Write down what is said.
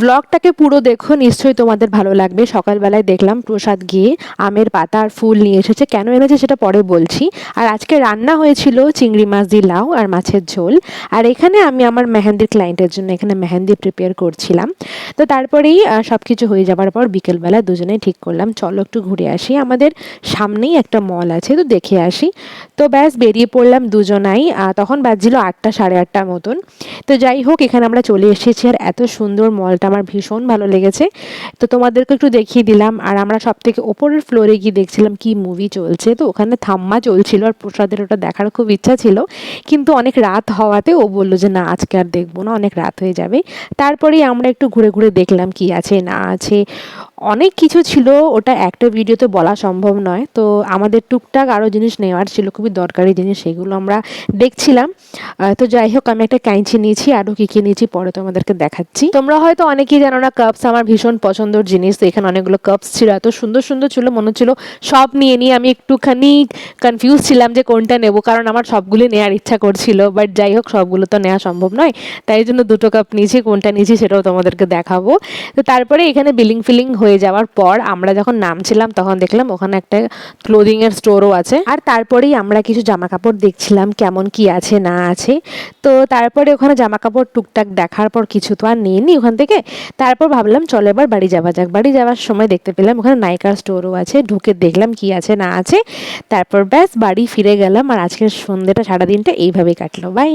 ব্লগটাকে পুরো দেখো নিশ্চয়ই তোমাদের ভালো লাগবে। সকালবেলায় দেখলাম প্রসাদ গিয়ে আমের পাতা আর ফুল নিয়ে এসেছে। কেন এনেছে সেটা পরে বলছি। আর আজকে রান্না হয়েছিল চিংড়ি মাছ দিয়ে লাউ আর মাছের ঝোল। আর এখানে আমি আমার মেহেন্দির ক্লায়েন্টের জন্য এখানে মেহেন্দি প্রিপেয়ার করছিলাম। তো তারপরেই সব কিছু হয়ে যাবার পর বিকেলবেলা দুজনেই ঠিক করলাম, চলো একটু ঘুরে আসি। আমাদের সামনেই একটা মল আছে, তো দেখে আসি। তো ব্যাস, বেরিয়ে পড়লাম দুজনাই তখন বাজছিল আটটা সাড়ে আটটার মতন। তো যাই হোক, এখানে আমরা চলে এসেছি। আর এত সুন্দর মলটা আমার ভীষণ ভালো লেগেছে। তো তোমাদেরকে একটু দেখিয়ে দিলাম, আর আমরা সব থেকে ওপরের ফ্লোরে গিয়ে দেখছিলাম কি মুভি চলছে। তো ওখানে থাম্মা চলছিল আর প্রসাদের ওটা দেখার খুব ইচ্ছা ছিল। কিন্তু অনেক রাত হওয়াতে ও বলল যে, না, আজকে আর দেখব না, অনেক রাত হয়ে যাবে। তারপরেই আমরা একটু ঘুরে ঘুরে দেখলাম কি আছে, না আছে। অনেক কিছু ছিল, ওটা একটা ভিডিওতে বলা সম্ভব নয়। তো আমাদের টুকটাক আরও জিনিস নেওয়ার ছিল, খুবই দরকারি জিনিস, সেগুলো আমরা দেখছিলাম। তো যাই হোক, আমি একটা কাঁচি নিয়েছি আরও কী কী নিয়েছি পরে তোমাদেরকে দেখাচ্ছি। তোমরা হয়তো অনেকেই জানো না, কাপস আমার ভীষণ পছন্দের জিনিস, তো এখানে অনেকগুলো কাপস ছিল, এত সুন্দর সুন্দর ছিল, মনে হচ্ছিল সব নিয়ে নিয়ে আমি একটুখানি কনফিউজ ছিলাম যে কোনটা নেব, কারণ আমার সবগুলি নেওয়ার ইচ্ছা করছিল বাট যাই হোক, সবগুলো তো নেওয়া সম্ভব নয়। তাই জন্য দুটো কাপ নিয়েছি, কোনটা নিয়েছি সেটাও তোমাদেরকে দেখাবো। তো তারপরে এখানে বিলিং ফিলিং হয়ে যাওয়ার পর আমরা যখন নামছিলাম, তখন দেখলাম ওখানে একটা ক্লোদিং এর স্টোরও আছে। আর তারপরেই আমরা কিছু জামা কাপড় দেখছিলাম, কেমন কি আছে, না আছে। তো তারপরে ওখানে জামা কাপড় টুকটাক দেখার পর কিছু তো আর নিয়ে নিইনি ওখান থেকে। তারপর ভাবলাম, চলো এবার বাড়ি যাওয়া যাক। বাড়ি যাওয়ার সময় দেখতে পেলাম ওখানে নাইকার স্টোরও আছে। ঢুকে দেখলাম কি আছে, না আছে। তারপর ব্যাস বাড়ি ফিরে গেলাম। আর আজকের সন্ধ্যেটা সারাদিনটা এইভাবেই কাটলো। বাই